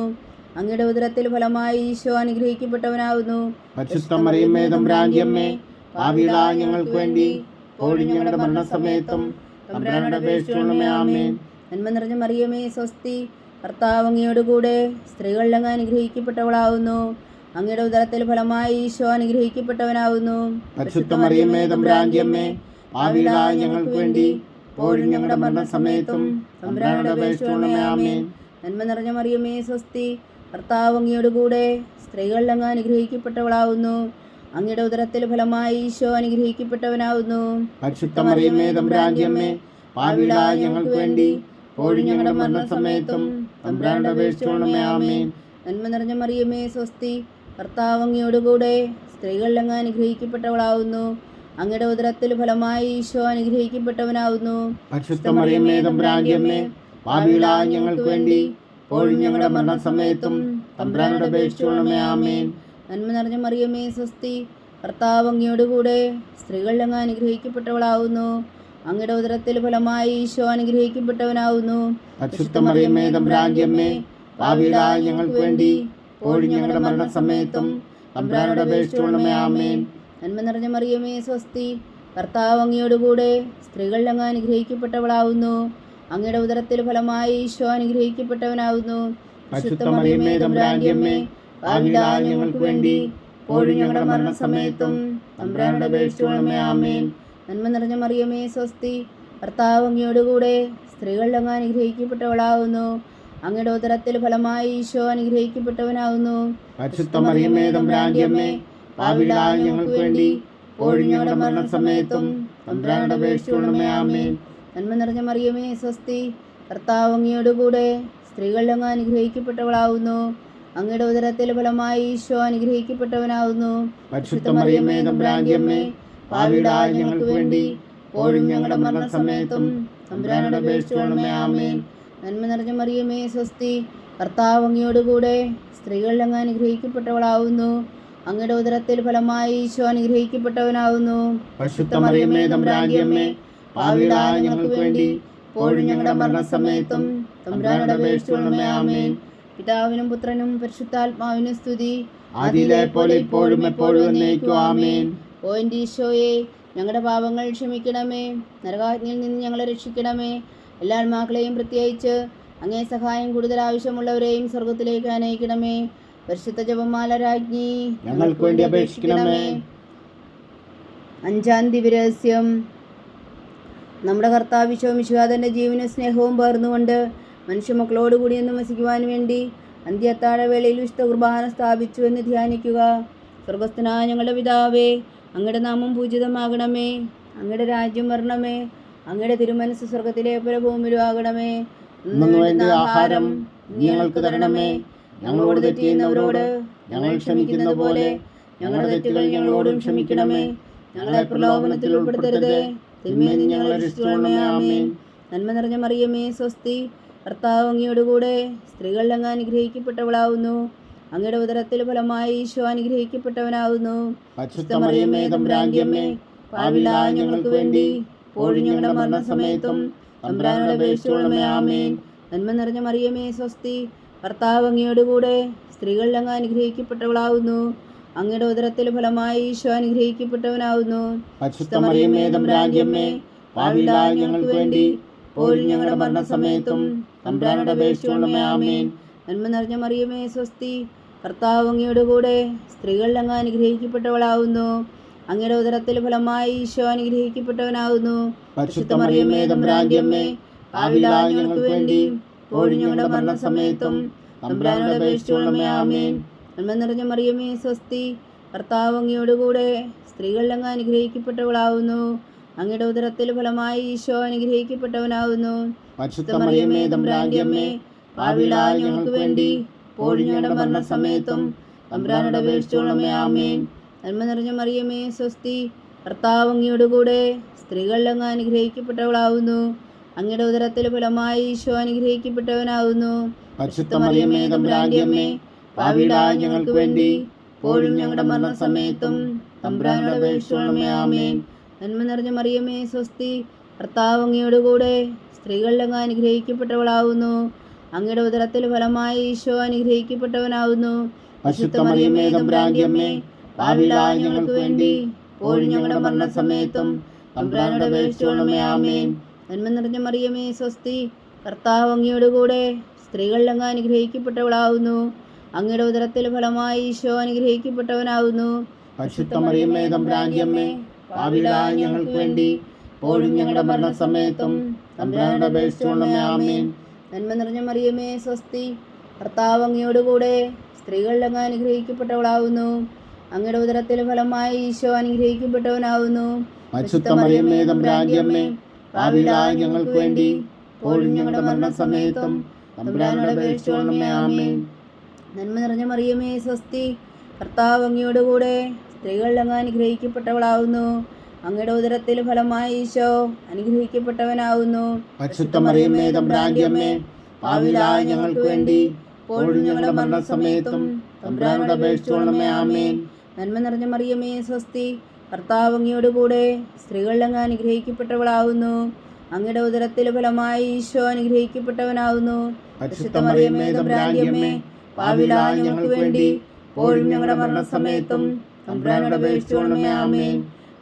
Speaker 1: അങ്ങയുടെ ഉദരത്തിൽ ഫലമായി ഈശോ അനുഗ്രഹിക്കപ്പെട്ടവനാകുന്നു
Speaker 2: അശുദ്ധ മറിയമ്മേ തമ്പുരാന്റെ അമ്മേ പാപികളായ ഞങ്ങൾക്ക് വേണ്ടി ഇപ്പോഴും ഞങ്ങളുടെ മരണസമയത്തും തമ്പുരാനോട് അപേക്ഷിച്ചുകൊള്ളണമേ ആമേൻ.
Speaker 1: നന്മ നിറഞ്ഞ മറിയമേ സ്വസ്തി. കർത്താവ് അങ്ങയോടുകൂടെ സ്ത്രീകളിൽ അങ്ങ് അനുഗ്രഹിക്കപ്പെട്ടവളാവുന്നു. അങ്ങയുടെ ഉദരത്തിൽ ഫലമായി ഈശോ അനുഗ്രഹിക്കപ്പെട്ടവനാവുന്നു.
Speaker 2: പരിശുദ്ധ മറിയമ്മേ തമ്പുരാന്റെ അമ്മേ പാപികളായ ഞങ്ങൾക്ക് വേണ്ടി. ഇപ്പോഴും ഞങ്ങളുടെ മരണസമയത്തും തമ്പുരാനോട് അപേക്ഷിച്ചുകൊള്ളണമേ ആമേൻ.
Speaker 1: നന്മ നിറഞ്ഞ മറിയമേ സ്വസ്തി. കർത്താവ് അങ്ങയോടുകൂടെ സ്ത്രീകളിൽ അങ്ങ് അനുഗ്രഹിക്കപ്പെട്ടവളാവുന്നു. അങ്ങയുടെ ഉദരത്തിൽ ഫലമായി ഈശോ അനുഗ്രഹിക്കപ്പെട്ടവനാവുന്നു.
Speaker 2: പരിശുദ്ധ മറിയമ്മേ തമ്പുരാന്റെ അമ്മേ പാപികളായ ഞങ്ങൾക്ക് വേണ്ടി ഇപ്പോഴും ഞങ്ങളുടെ മരണസമയത്തും തമ്പുരാനോട് അപേക്ഷിച്ചുകൊള്ളണമേ ആമേൻ.
Speaker 1: നന്മ നിറഞ്ഞ മറിയമേ സ്വസ്തി കർത്താവ് അങ്ങയോടുകൂടെ സ്ത്രീകളിൽ അങ്ങ് അനുഗ്രഹിക്കപ്പെട്ടവളാവുന്നു. അങ്ങയുടെ ഉദരത്തിൽ ഫലമായി ഈശോ അനുഗ്രഹിക്കപ്പെട്ടവനാവുന്നു.
Speaker 2: പരിശുദ്ധ മറിയമ്മേ തമ്പുരാന്റെ അമ്മേ പാപികളായ ഞങ്ങൾക്ക് വേണ്ടി ഇപ്പോഴും ഞങ്ങളുടെ മരണസമയത്തും തമ്പുരാനോട് അപേക്ഷിച്ചുകൊള്ളണമേ. ആമേൻ.
Speaker 1: നന്മ നിറഞ്ഞ മറിയമേ സ്വസ്തി. കർത്താവ് അങ്ങയോടുകൂടെ സ്ത്രീകൾ അങ്ങ് അനുഗ്രഹിക്കപ്പെട്ടവളാവുന്നു. അങ്ങയുടെ ഉദരത്തിൽ ഫലമായി ഈശോ അനുഗ്രഹിക്കപ്പെട്ടവനാവുന്നു.
Speaker 2: ഞങ്ങൾക്ക് വേണ്ടി ഞങ്ങളുടെ മരണസമയത്തും തമ്പുരാനോട് ആമേൻ.
Speaker 1: നന്മ നിറഞ്ഞ മറിയമേ സ്വസ്തി. കർത്താവ് അങ്ങയോടുകൂടെ സ്ത്രീകൾ അങ്ങ് അനുഗ്രഹിക്കപ്പെട്ടവളാവുന്നു. അങ്ങയുടെ ഉദരത്തിൽ ഫലമായി ഈശോ അനുഗ്രഹിക്കപ്പെട്ടവനാവുന്നു.
Speaker 2: തമ്പുരാന്റെ ഞങ്ങൾക്ക് വേണ്ടി ഇപ്പോഴും ഞങ്ങളുടെ മരണസമയത്തും നമ്പ്രാനോട് അപേക്ഷിച്ചുകൊള്ളമേ ആമേൻ.
Speaker 1: നന്മ നിറഞ്ഞ മറിയമേ സ്വസ്തി. ഭർത്താവ് അങ്ങയോടുകൂടെ സ്ത്രീകളിൽ അങ്ങ് അനുഗ്രഹിക്കപ്പെട്ടവളാവുന്നു. അങ്ങയുടെ ഉദരത്തിൽ ഫലമായി ഈശോ അനുഗ്രഹിക്കപ്പെട്ടവനാവുന്നു.
Speaker 2: പരിശുദ്ധ മറിയമ്മേ തമ്പുരാന്റെ അമ്മേ ഞങ്ങൾക്ക് വേണ്ടി ഇപ്പോഴും ഞങ്ങളുടെ മരണസമയത്തും തമ്പുരാനോട് അപേക്ഷിച്ചുകൊള്ളമേ ആമേൻ.
Speaker 1: നന്മ നിറഞ്ഞ മറിയമേ സ്വസ്തി. ഭർത്താവ് അങ്ങയോടുകൂടെ സ്ത്രീകളിൽ അങ്ങ് അനുഗ്രഹിക്കപ്പെട്ടവളാവുന്നു. അങ്ങയുടെ ഉദരത്തിൽ ഫലമായി ഈശോ അനുഗ്രഹിക്കപ്പെട്ടവനാവുന്നു.
Speaker 2: പരിശുദ്ധ മറിയമ്മേ തമ്പുരാന്റെ അമ്മേ പാപികളായ ഞങ്ങൾക്ക് വേണ്ടി ഇപ്പോഴും ഞങ്ങളുടെ മരണസമയത്തും തമ്പുരാനോട് അപേക്ഷിച്ചുകൊള്ളണമേ ആമേൻ.
Speaker 1: നന്മ നിറഞ്ഞ മറിയമേ സ്വസ്തി കർത്താവ് അങ്ങയോടുകൂടെ സ്ത്രീകളിൽ അങ്ങ് അനുഗ്രഹിക്കപ്പെട്ടവളാവുന്നു. അങ്ങയുടെ ഉദരത്തിൽ ഫലമായി ഈശോ അനുഗ്രഹിക്കപ്പെട്ടവനാവുന്നു.
Speaker 2: ഞങ്ങൾക്ക് വേണ്ടി ഇപ്പോഴും ഞങ്ങളുടെ മരണസമയത്തും തമ്പുരാനോട് അപേക്ഷിച്ചുകൊള്ളണമേ ആമേൻ.
Speaker 1: പിതാവിനും പുത്രനും പരിശുദ്ധാത്മാവിനും സ്തുതി.
Speaker 2: ആദിയിലെ പോലെ ഇപ്പോഴും എപ്പോഴും എന്നേക്കും ആമേൻ.
Speaker 1: ഓ എന്റെ ഈശോയെ ഞങ്ങളുടെ പാപങ്ങൾ ക്ഷമിക്കണമേ. നരകാജ്ഞയിൽ നിന്ന് ഞങ്ങളെ രക്ഷിക്കണമേ. എല്ലാ ആത്മാക്കളെയും പ്രത്യേകിച്ച് അങ്ങേ സഹായം കൂടുതൽ ആവശ്യമുള്ളവരെയും സ്വർഗത്തിലേക്ക് അനയിക്കണമേ. പരിശുദ്ധ ജപമാല രാജ്ഞി
Speaker 2: ഞങ്ങൾക്ക് വേണ്ടി അപേക്ഷിക്കണമേ.
Speaker 1: അഞ്ചാം ദിവരഹസ്യം നമ്മുടെ കർത്താവ് വിശ്വമിശുഹാതന്റെ ജീവനും സ്നേഹവും പകർന്നുകൊണ്ട് മനുഷ്യമക്കളോട് കൂടി ഒന്ന് വസിക്കുവാൻ വേണ്ടി അന്ത്യത്താഴ വേളയിൽ വിശുദ്ധ കുർബാന സ്ഥാപിച്ചു എന്ന് ധ്യാനിക്കുക. സ്വർഗസ്ഥനായ ഞങ്ങളുടെ പിതാവേ അങ്ങയുടെ നാമം പൂജിതമാകണമേ. അങ്ങയുടെ രാജ്യം വരണമേ. അങ്ങയുടെ തിരുമനസ് സ്വർഗത്തിലെ പോലെ ഭൂമിയിലും ആകണമേ
Speaker 2: ആഹാരം ഞങ്ങൾക്ക് തരണമേ. ഞങ്ങളോട് തെറ്റിയുന്നവരോട് ഞങ്ങൾ ക്ഷമിക്കുന്ന പോലെ ഞങ്ങളുടെ തെറ്റുകൾ ഞങ്ങളോടും ക്ഷമിക്കണമേ. ഞങ്ങളെ പ്രലോഭനത്തിൽ ഉൾപ്പെടുത്തരുതേ. തിന്മയിൽ നിന്ന് ഞങ്ങളെ രക്ഷിച്ചുകൊള്ളണമേ. ആമേൻ.
Speaker 1: നന്മ നിറഞ്ഞ മറിയമേ സ്വസ്തി. കർത്താവ് അങ്ങയോടുകൂടെ സ്ത്രീകളിൽ അങ്ങ് അനുഗ്രഹിക്കപ്പെട്ടവളാവുന്നു. അങ്ങയുടെ ഉദരത്തിൽ ഫലമായി ഈശോ അനുഗ്രഹിക്കപ്പെട്ടവനാവുന്നു.
Speaker 2: ഞങ്ങൾക്ക് വേണ്ടി പോഴും ഞങ്ങളുടെ മരണസമയത്തും തമ്പുരാനോട് ആമേൻ.
Speaker 1: നന്മ നിറഞ്ഞ മറിയമേ സ്വസ്തി. കർത്താവ് അങ്ങയോടുകൂടെ സ്ത്രീകളിൽ അങ്ങ് അനുഗ്രഹിക്കപ്പെട്ടവളാവുന്നു. അങ്ങയുടെ ഉദരത്തിൽ ഫലമായി ഈശോ അനുഗ്രഹിക്കപ്പെട്ടവനാവുന്നു.
Speaker 2: ഞങ്ങൾക്ക് വേണ്ടി ഇപ്പോഴും ഞങ്ങളുടെ മരണസമയത്തും തമ്പുരാനോട് ആമേൻ.
Speaker 1: നന്മ നിറഞ്ഞ മറിയമേ സ്വസ്തി. കർത്താവ് അങ്ങയോടുകൂടെ സ്ത്രീകളിൽ അങ്ങ് അനുഗ്രഹിക്കപ്പെട്ടവളാവുന്നു. അങ്ങയുടെ ഉദരത്തിൽ ഫലമായി ഈശോ അനുഗ്രഹിക്കപ്പെട്ടവനാവുന്നു.
Speaker 2: പരിശുദ്ധ മറിയമേ തമ്പുരാന്റെ അമ്മേ ഞങ്ങൾക്ക് വേണ്ടി ഇപ്പോഴും ഞങ്ങളുടെ മരണസമയത്തും തമ്പുരാനോട് അപേക്ഷിച്ചുകൊള്ളണമേ ആമേൻ.
Speaker 1: നന്മ നിറഞ്ഞ മറിയമേ സ്വസ്തി. കർത്താവ് അങ്ങയോടുകൂടെ സ്ത്രീകളിലങ്ങ് അനുഗ്രഹിക്കപ്പെട്ടവളാവുന്നു. അങ്ങയുടെ ഉദരത്തിൽ ഫലമായി ഈശോ അനുഗ്രഹിക്കപ്പെട്ടവനാകുന്നു
Speaker 2: പരിശുദ്ധ മറിയമേ തമ്പുരാന്റെ അമ്മേ
Speaker 1: പാവിളായ ഞങ്ങൾക്ക് വേണ്ടി പോഴിഞ്ഞയുടെ മരണസമയത്തും തമ്പുരാനുടെ അപേക്ഷിച്ചോളമേ ആമേൻ. നന്മ നിറഞ്ഞ മറിയമേ സ്വസ്തി കർത്താവ് അങ്ങയോടുകൂടെ സ്ത്രീകളിൽ അങ്ങ് അനുഗ്രഹിക്കപ്പെട്ടവളാവുന്നു. അങ്ങയുടെ ഉദരത്തിൽ ഫലമായി ഈശോ അനുഗ്രഹിക്കപ്പെട്ടവനാവുന്നു.
Speaker 2: പരിശുദ്ധ മറിയമേ തമ്പുരാന്റെ അമ്മേ പാവിളായ ഞങ്ങൾക്ക് വേണ്ടി
Speaker 1: പോഴും ഞങ്ങളുടെ മരണസമയത്തും സമയത്തും അപേക്ഷിച്ചോളമേ ആമേൻ. നന്മ നിറഞ്ഞ മറിയമേ സ്വസ്തി. കർത്താവ് അങ്ങയോടുകൂടെ സ്ത്രീകളിലങ്ങ് അനുഗ്രഹിക്കപ്പെട്ടവളാവുന്നു. അങ്ങയുടെ ഉദരത്തിൽ ഫലമായി ഈശോ അനുഗ്രഹിക്കപ്പെട്ടവനാവുന്നു.
Speaker 2: പരിശുദ്ധ മറിയമേ തമ്പുരാന്റെ അമ്മേ
Speaker 1: പാവിളായ ഞങ്ങൾക്ക് വേണ്ടി പോഴും ഞങ്ങളുടെ മരണസമയത്തും. തമ്പുരാനുടെ അപേക്ഷിച്ചോളമേ ആമേൻ. നന്മ നിറഞ്ഞ മറിയമേ സ്വസ്തി. കർത്താവ് അങ്ങയോടുകൂടെ സ്ത്രീകളിലങ്ങ് അനുഗ്രഹിക്കപ്പെട്ടവളാവുന്നു. അങ്ങയുടെ ഉദരത്തിൽ ഫലമായി ഈശോ അനുഗ്രഹിക്കപ്പെട്ടവനാവുന്നു.
Speaker 2: പരിശുദ്ധ മറിയമേ തമ്പുരാന്റെ പാവിളായ ഞങ്ങൾക്ക് വേണ്ടി ഇപ്പോഴും ഞങ്ങളുടെ മരണസമയത്തും തമ്പുരാനുടെ ആമേൻ.
Speaker 1: നന്മ നിറഞ്ഞ മറിയമേ സ്വസ്തി. കർത്താവ് അങ്ങയോടുകൂടെ സ്ത്രീകളിൽ അങ്ങ് അനുഗ്രഹിക്കപ്പെട്ടവളാവുന്നു. അങ്ങയുടെ ഉദരത്തിൽ ഫലമായി ഈശോ അനുഗ്രഹിക്കപ്പെട്ടവനാവുന്നു.
Speaker 2: മറിയമേ ഞങ്ങൾക്ക് വേണ്ടി ഇപ്പോഴും ഞങ്ങളുടെ മരണസമയത്തും തമ്പുരാനുടെ അപേക്ഷിച്ചോളമേ ആമേൻ.
Speaker 1: നന്മ നിറഞ്ഞ മറിയമേ സ്വസ്തി. കർത്താവ് അങ്ങയോടുകൂടെ സ്ത്രീകളിൽ അങ്ങ് അനുഗ്രഹിക്കപ്പെട്ടവളാവുന്നു. അങ്ങയുടെ ഉദരത്തിൽ ഫലമായി ഈശോ അനുഗ്രഹിക്കപ്പെട്ടവനാവുന്നു.
Speaker 2: ഞങ്ങൾക്ക് വേണ്ടി ഇപ്പോഴും ഞങ്ങളുടെ മരണസമയത്തും തമ്പുരാനുടെ അപേക്ഷിച്ചോളമേ ആമേൻ.
Speaker 1: നന്മ നിറഞ്ഞ മറിയമേ സ്വസ്തി. കർത്താവ് അങ്ങയോടുകൂടെ സ്ത്രീകളിൽ അങ്ങ് അനുഗ്രഹിക്കപ്പെട്ടവളാവുന്നു. അങ്ങയുടെ ഉദരത്തിൽ ഫലമായി ഈശോ അനുഗ്രഹിക്കപ്പെട്ടവനാവുന്നു.
Speaker 2: പരിശുദ്ധ മറിയമേ തമ്പുരാന്റെ അമ്മേ ഞങ്ങൾക്ക് വേണ്ടി ഇപ്പോഴും ഞങ്ങളുടെ മരണസമയത്തും തമ്പുരാനുടെ അപേക്ഷിച്ചോളമേ ആമേൻ.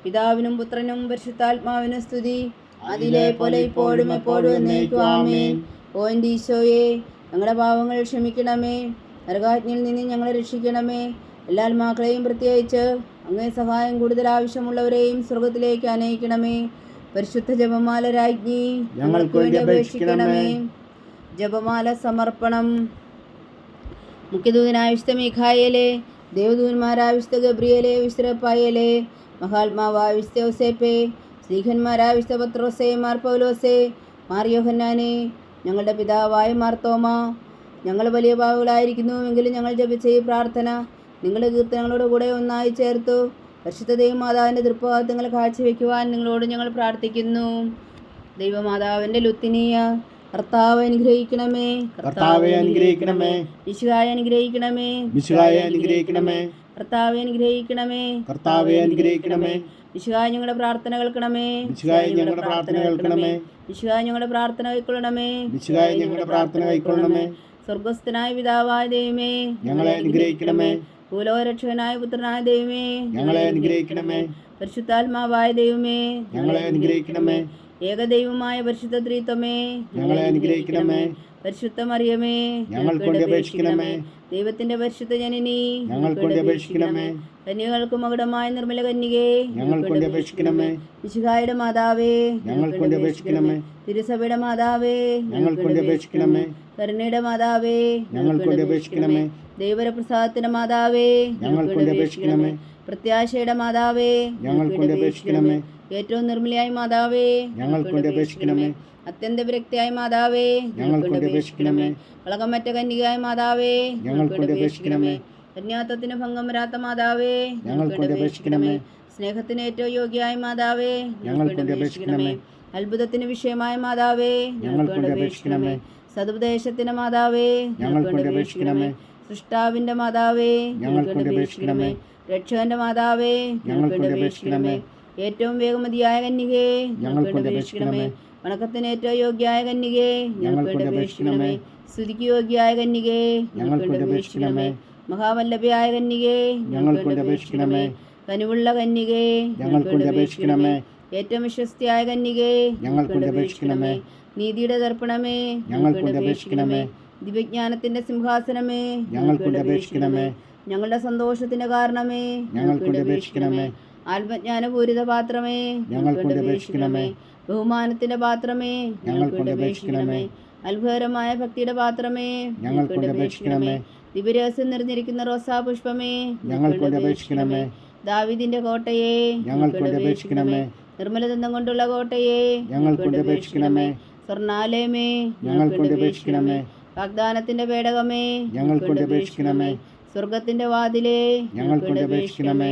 Speaker 1: പിതാവിനും പുത്രനും പരിശുദ്ധാത്മാവിനും സ്തുതി. അതിലെ പോലെ ഇപ്പോഴും എപ്പോഴും എന്നേക്കും ആമേൻ. ഓ എന്റെ ഈശോയെ ഞങ്ങളുടെ പാവങ്ങൾ ക്ഷമിക്കണമേ. നരകാജ്ഞയിൽ നിന്ന് ഞങ്ങളെ രക്ഷിക്കണമേ. എല്ലാ ആത്മാക്കളെയും പ്രത്യേകിച്ച് അങ്ങേ സഹായം കൂടുതൽ ആവശ്യമുള്ളവരെയും സ്വർഗത്തിലേക്ക് അനയിക്കണമേ. പരിശുദ്ധ ജപമാല രാജ്ഞി
Speaker 2: ഞങ്ങൾക്ക് വേണ്ടി അപേക്ഷിക്കണമേ.
Speaker 1: ജപമാല സമർപ്പണം. മുഖ്യദൂതനായ വിശുദ്ധ മീഖായേലെ ദേവദൂതന്മാരായ വിശുദ്ധ ഗബ്രിയേലെ വിശ്രപ്പായേലെ മഹാത്മാവായ വിശുദ്ധ സ്ലീഹന്മാരായ വിശുദ്ധ പത്രോസെ മാർ പൗലോസേ മാർ യോഹന്നാനെ ഞങ്ങളുടെ പിതാവായ മാർത്തോമ ഞങ്ങൾ വലിയ പാവുകളായിരിക്കുന്നുവെങ്കിലും ഞങ്ങൾ ജപിച്ച ഈ പ്രാർത്ഥന നിങ്ങളുടെ കീർത്തനങ്ങളോട് കൂടെ ഒന്നായി ചേർത്തു. പരിശുദ്ധ ദൈവമാതാവിന്റെ തൃപ്രഭാതങ്ങൾ കാഴ്ചവെക്കുവാൻ നിങ്ങളോട് ഞങ്ങൾ പ്രാർത്ഥിക്കുന്നു. ദൈവമാതാവിന്റെ ലുത്തിനീയ കർത്താവ് അനുഗ്രഹിക്കണമേ.
Speaker 2: കർത്താവെ അനുഗ്രഹിക്കണമേ.
Speaker 1: വിശുകായ അനുഗ്രഹിക്കണമേ.
Speaker 2: വിശുവായെ അനുഗ്രഹിക്കണമേ.
Speaker 1: കർത്താവെ അനുഗ്രഹിക്കണമേ.
Speaker 2: കർത്താവെ അനുഗ്രഹിക്കണമേ.
Speaker 1: വിശുകായ ഞങ്ങളുടെ പ്രാർത്ഥന കേൾക്കണമേ.
Speaker 2: വിശുവായ ഞങ്ങളുടെ പ്രാർത്ഥന കേൾക്കണമേ.
Speaker 1: വിശുകായ ഞങ്ങളുടെ പ്രാർത്ഥന കൈക്കൊള്ളണമേ
Speaker 2: വിശുവായ ഞങ്ങളുടെ പ്രാർത്ഥന കൈക്കൊള്ളണമേ
Speaker 1: സ്വർഗസ്ഥനായ പിതാവായ ദൈവമേ.
Speaker 2: ഞങ്ങളെ അനുഗ്രഹിക്കണമേ.
Speaker 1: ഭൂലോകരക്ഷകനായ പുത്രനായ ദൈവമേ.
Speaker 2: ഞങ്ങളെ അനുഗ്രഹിക്കണമേ.
Speaker 1: പരിശുദ്ധാത്മാവായ ദൈവമേ.
Speaker 2: ഞങ്ങളെ അനുഗ്രഹിക്കണമേ.
Speaker 1: ഏകദൈവമായ പരിശുദ്ധ ത്രീത്വമേ
Speaker 2: ഞങ്ങളെ അനുഗ്രഹിക്കണമേ.
Speaker 1: പരിശുദ്ധ മറിയമേ
Speaker 2: ഞങ്ങൾക്ക് അപേക്ഷിക്കണമേ.
Speaker 1: ദൈവത്തിന്റെ പരിശുദ്ധ ജനനി
Speaker 2: ഞങ്ങൾക്ക് അപേക്ഷിക്കണമേ.
Speaker 1: കന്യകൾക്ക് മകുടമായ നിർമ്മല കന്യകേ
Speaker 2: ഞങ്ങൾക്ക് അപേക്ഷിക്കണമേ.
Speaker 1: വിശുഖായുടെ മാതാവേ
Speaker 2: ഞങ്ങൾക്ക് അപേക്ഷിക്കണമേ.
Speaker 1: തിരുസഭയുടെ മാതാവേ
Speaker 2: ഞങ്ങൾക്ക് അപേക്ഷിക്കണമേ.
Speaker 1: കരുണയുടെ മാതാവേ
Speaker 2: ഞങ്ങൾക്ക് അപേക്ഷിക്കണമേ.
Speaker 1: ദൈവരപ്രസാദത്തിന്റെ മാതാവേ
Speaker 2: ഞങ്ങൾക്ക് അപേക്ഷിക്കണമേ.
Speaker 1: പ്രത്യാശയുടെ മാതാവേ
Speaker 2: ഞങ്ങൾക്ക് അപേക്ഷിക്കണമേ.
Speaker 1: ഏറ്റവും നിർമ്മലയായ മാതാവേ
Speaker 2: ഞങ്ങൾക്ക് വേണ്ടി അപേക്ഷിക്കണമേ.
Speaker 1: അത്യന്ത വിരക്തിയായ മാതാവേ
Speaker 2: ഞങ്ങൾക്ക് വേണ്ടി അപേക്ഷിക്കണമേ.
Speaker 1: കളകമറ്റ കന്യകയായ മാതാവേ
Speaker 2: ഞങ്ങൾക്ക് വേണ്ടി അപേക്ഷിക്കണമേ.
Speaker 1: കന്യാത്വത്തിന് ഭംഗം വരാത്ത മാതാവേ
Speaker 2: ഞങ്ങൾക്ക് വേണ്ടി അപേക്ഷിക്കണമേ.
Speaker 1: സ്നേഹത്തിന് ഏറ്റവും യോഗ്യയായ മാതാവേ
Speaker 2: ഞങ്ങൾക്ക് വേണ്ടി അപേക്ഷിക്കണമേ.
Speaker 1: അത്ഭുതത്തിന് വിഷയമായ മാതാവേ
Speaker 2: ഞങ്ങൾക്ക് വേണ്ടി അപേക്ഷിക്കണമേ.
Speaker 1: സതുപദേശത്തിന് മാതാവേ
Speaker 2: ഞങ്ങൾക്ക് വേണ്ടി അപേക്ഷിക്കണമേ.
Speaker 1: സൃഷ്ടാവിന്റെ മാതാവേ
Speaker 2: ഞങ്ങൾക്ക് വേണ്ടി അപേക്ഷിക്കണമേ.
Speaker 1: രക്ഷകന്റെ മാതാവേ
Speaker 2: ഞങ്ങൾക്ക് വേണ്ടി അപേക്ഷിക്കണമേ.
Speaker 1: ഏറ്റവും വേഗമതിയായ കന്യകേ
Speaker 2: ഞങ്ങൾക്ക് അപേക്ഷിക്കണമേ.
Speaker 1: വണക്കത്തിന് ഏറ്റവും യോഗ്യായ കന്യകേ
Speaker 2: ഞങ്ങൾക്ക് അപേക്ഷിക്കണമേ.
Speaker 1: സ്തുതിക്ക് യോഗ്യയായ കന്യകേ
Speaker 2: ഞങ്ങൾക്ക് അപേക്ഷിക്കണമേ.
Speaker 1: മഹാവല്ലഭയായ കന്യകേ
Speaker 2: ഞങ്ങൾക്ക് അപേക്ഷിക്കണമേ.
Speaker 1: കനിവുള്ള കന്യകേ
Speaker 2: ഞങ്ങൾക്ക് അപേക്ഷിക്കണമേ.
Speaker 1: ഏറ്റവും വിശ്വസ്തിയായ കന്യകേ
Speaker 2: ഞങ്ങൾക്ക് വേണ്ടി അപേക്ഷിക്കണമേ.
Speaker 1: നീതിയുടെ ദർപ്പണമേ
Speaker 2: ഞങ്ങൾക്ക് വേണ്ടി അപേക്ഷിക്കണമേ.
Speaker 1: ദിവ്യജ്ഞാനത്തിന്റെ സിംഹാസനമേ
Speaker 2: ഞങ്ങൾക്ക് വേണ്ടി അപേക്ഷിക്കണമേ.
Speaker 1: ഞങ്ങളുടെ സന്തോഷത്തിന്റെ കാരണമേ
Speaker 2: ഞങ്ങൾക്ക് വേണ്ടി അപേക്ഷിക്കണമേ.
Speaker 1: ആത്മജ്ഞാനപൂരിത പാത്രമേ
Speaker 2: ഞങ്ങൾക്ക് വേണ്ടി അപേക്ഷിക്കണമേ.
Speaker 1: ബഹുമാനത്തിന്റെ പാത്രമേ
Speaker 2: ഞങ്ങൾക്ക് വേണ്ടി അപേക്ഷിക്കണമേ.
Speaker 1: അത്ഭുതകരമായ ഭക്തിയുടെ പാത്രമേ
Speaker 2: ഞങ്ങൾക്ക് വേണ്ടി അപേക്ഷിക്കണമേ.
Speaker 1: ദിവ്യരഹസ്യം നിറഞ്ഞിരിക്കുന്ന റോസാ പുഷ്പമേ
Speaker 2: ഞങ്ങൾക്ക് അപേക്ഷിക്കണമേ.
Speaker 1: ദാവിദിന്റെ കോട്ടയെ
Speaker 2: ഞങ്ങൾക്ക് അപേക്ഷിക്കണമേ.
Speaker 1: നിർമ്മലദന്തം കൊണ്ടുള്ള കോട്ടയെ
Speaker 2: ഞങ്ങൾക്ക് അപേക്ഷിക്കണമേ.
Speaker 1: സ്വർണാലയമേ
Speaker 2: ഞങ്ങൾക്ക് അപേക്ഷിക്കണമേ.
Speaker 1: വാഗ്ദാനത്തിന്റെ പേടകമേ
Speaker 2: ഞങ്ങൾക്ക് അപേക്ഷിക്കണമേ.
Speaker 1: സ്വർഗത്തിന്റെ വാതിലേ
Speaker 2: ഞങ്ങൾ അപേക്ഷിക്കണമേ.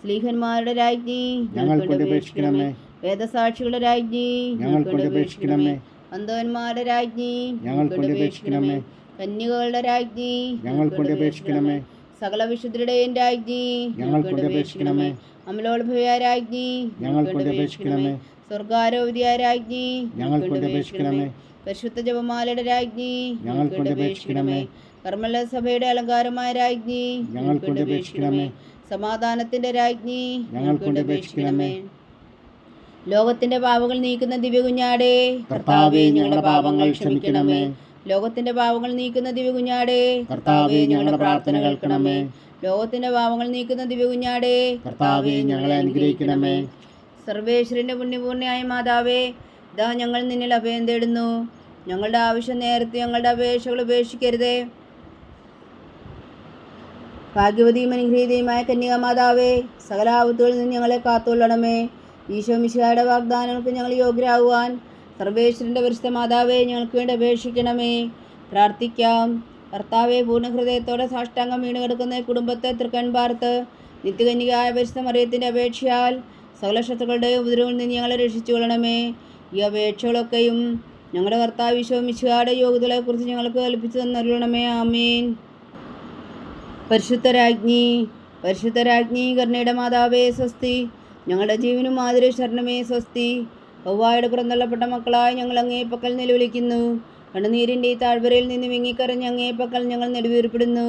Speaker 1: സ്ലീഹന്മാരുടെ രാജ്ഞി
Speaker 2: ഞങ്ങൾക്ക് വേണ്ടി അപേക്ഷിക്കണമേ
Speaker 1: വേദസാക്ഷികളുടെ രാജ്ഞി
Speaker 2: ഞങ്ങൾക്ക് വേണ്ടി അപേക്ഷിക്കണമേ
Speaker 1: അന്തവന്മാരുടെ രാജ്ഞി
Speaker 2: ഞങ്ങൾക്ക് വേണ്ടി അപേക്ഷിക്കണമേ
Speaker 1: കന്യകകളുടെ രാജ്ഞി
Speaker 2: ഞങ്ങൾക്ക് വേണ്ടി അപേക്ഷിക്കണമേ
Speaker 1: സകല വിശുദ്ധരുടെയും രാജ്ഞി
Speaker 2: ഞങ്ങൾക്ക് വേണ്ടി അപേക്ഷിക്കണമേ
Speaker 1: അമലോത്ഭവ രാജ്ഞി
Speaker 2: ഞങ്ങൾക്ക് വേണ്ടി അപേക്ഷിക്കണമേ
Speaker 1: സ്വർഗാരോപതിയായ രാജ്ഞി
Speaker 2: ഞങ്ങൾക്ക് വേണ്ടി അപേക്ഷിക്കണമേ
Speaker 1: പരിശുദ്ധ ജപമാലയുടെ രാജ്ഞി
Speaker 2: ഞങ്ങൾക്ക് വേണ്ടി അപേക്ഷിക്കണമേ
Speaker 1: കർമ്മല സഭയുടെ അലങ്കാരമായ രാജ്ഞി
Speaker 2: ഞങ്ങൾക്ക് വേണ്ടി അപേക്ഷിക്കണമേ
Speaker 1: സമാധാനത്തിന്റെ രാജ്ഞി
Speaker 2: ഞങ്ങൾക്ക് വേണ്ടി അപേക്ഷിക്കണമേ
Speaker 1: ലോകത്തിന്റെ പാപങ്ങൾ നീക്കുന്ന ദിവ്യകുഞ്ഞാടേ
Speaker 2: കർത്താവേ ഞങ്ങളുടെ പാപങ്ങൾ ക്ഷമിക്കണമേ.
Speaker 1: ലോകത്തിന്റെ പാപങ്ങൾ നീക്കുന്ന ദിവ്യകുഞ്ഞാടേ
Speaker 2: കർത്താവേ ഞങ്ങളുടെ പ്രാർത്ഥന കേൾക്കണമേ.
Speaker 1: ലോകത്തിന്റെ പാപങ്ങൾ നീക്കുന്ന ദിവ്യകുഞ്ഞാടേ
Speaker 2: കർത്താവേ ഞങ്ങളെ അനുഗ്രഹിക്കണമേ.
Speaker 1: സർവേശ്വരന്റെ പുണ്യപൂർണയായ മാതാവേ ഇതാ ഞങ്ങൾ നിന്നിൽ അഭയം തേടുന്നു. ഞങ്ങളുടെ ആവശ്യം നേരത്തെ ഞങ്ങളുടെ അപേക്ഷകൾ ഉപേക്ഷിക്കരുതേ. ഭാഗ്യവതിയും അനുഗ്രഹീതയുമായ കന്യകമാതാവേ സകല ആപത്തുകളിൽ നിന്ന് ഞങ്ങളെ കാത്തുകൊള്ളണമേ. ഈശോ മിശിഹായുടെ വാഗ്ദാനങ്ങൾക്ക് ഞങ്ങൾ യോഗ്യരാകുവാൻ സർവേശ്വരന്റെ പരിശുദ്ധ മാതാവേ ഞങ്ങൾക്ക് വേണ്ടി അപേക്ഷിക്കണമേ. പ്രാർത്ഥിക്കാം. കർത്താവെ പൂർണ ഹൃദയത്തോടെ സാഷ്ടാംഗം വീണ് കിടക്കുന്ന കുടുംബത്തെ തൃക്കൺ പാർത്ത് നിത്യകന്യകായ പരിശുദ്ധ മറിയത്തിന്റെ അപേക്ഷയാൽ സകല ശത്രുക്കളുടെയും ഉപദ്രവങ്ങളിൽ നിന്ന് ഞങ്ങളെ രക്ഷിച്ചു കൊള്ളണമേ ഈ അപേക്ഷകളൊക്കെയും ഞങ്ങളുടെ കർത്താവ് മിശിഹായുടെ യോഗ്യതകളെക്കുറിച്ച് ഞങ്ങൾക്ക് കൽപ്പിച്ചു തന്നറിയണമേ ആമീൻ. പരിശുദ്ധരാജ്ഞി പരിശുദ്ധരാജ്ഞി കർണയുടെ മാതാവേ സ്വസ്തി. ഞങ്ങളുടെ ജീവനും മാതിരി ശരണമേ സ്വസ്തി. ഒവ്വായുടെ പുറന്തള്ളപ്പെട്ട മക്കളായി ഞങ്ങൾ അങ്ങേ പക്കൽ നിലവിളിക്കുന്നു. കണ്ണുനീരിന്റെ ഈ താഴ്വരയിൽ നിന്ന് വിങ്ങിക്കറിഞ്ഞ് അങ്ങേ പക്കൽ ഞങ്ങൾ നെടുവീർപ്പെടുന്നു.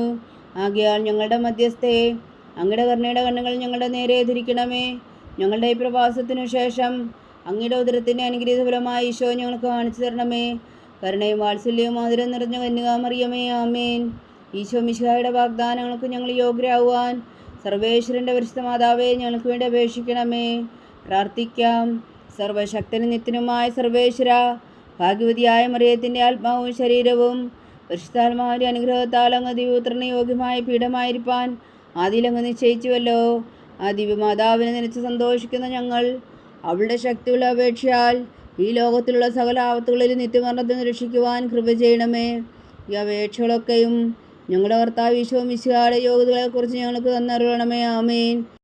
Speaker 1: ആകയാൽ ഞങ്ങളുടെ മധ്യസ്ഥയെ അങ്ങയുടെ കർണയുടെ കണ്ണുകൾ ഞങ്ങളുടെ നേരെ ധരിക്കണമേ. ഞങ്ങളുടെ ഈ പ്രവാസത്തിനു ശേഷം അങ്ങയുടെ ഉദരത്തിന്റെ അനുഗ്രഹീത ഫലമായി ഈശോ ഞങ്ങൾക്ക് കാണിച്ചു തരണമേ. കരുണയും വാത്സല്യവും മധുരം നിറഞ്ഞ കന്യകാമറിയമേ ആമേൻ. ഈശോ മിശിഹായുടെ വാഗ്ദാനങ്ങൾക്ക് ഞങ്ങൾ യോഗ്യരാകുവാൻ സർവേശ്വരന്റെ പരിശുദ്ധ മാതാവേ ഞങ്ങൾക്ക് വേണ്ടി അപേക്ഷിക്കണമേ. പ്രാർത്ഥിക്കാം. സർവശക്തനും നിത്യനുമായ സർവേശ്വര ഭാഗ്യവതിയായ മറിയത്തിന്റെ ആത്മാവും ശരീരവും പരിശുദ്ധാത്മാവിന്റെ അനുഗ്രഹത്താൽ അങ്ങ് ദിവ്യപുത്രന് യോഗ്യമായ പീഠമായിരിക്കാൻ ആദ്യയിലങ്ങ് നിശ്ചയിച്ചുവല്ലോ. ആ ദിവ്യമാതാവിനെ നനച്ച് സന്തോഷിക്കുന്ന ഞങ്ങൾ അവളുടെ ശക്തിയുള്ള അപേക്ഷയാൽ ഈ ലോകത്തിലുള്ള സകല ആപത്തുകളിൽ നിത്യമരണത്തിൽ രക്ഷിക്കുവാൻ കൃപ ചെയ്യണമേ. ഈ അപേക്ഷകളൊക്കെയും ഞങ്ങളുടെ കർത്താവ് ഈശോ മിശിഹായുടെ യോഗ്യതകളെക്കുറിച്ച് ഞങ്ങൾക്ക് തന്നറിയണമേ ആമേൻ.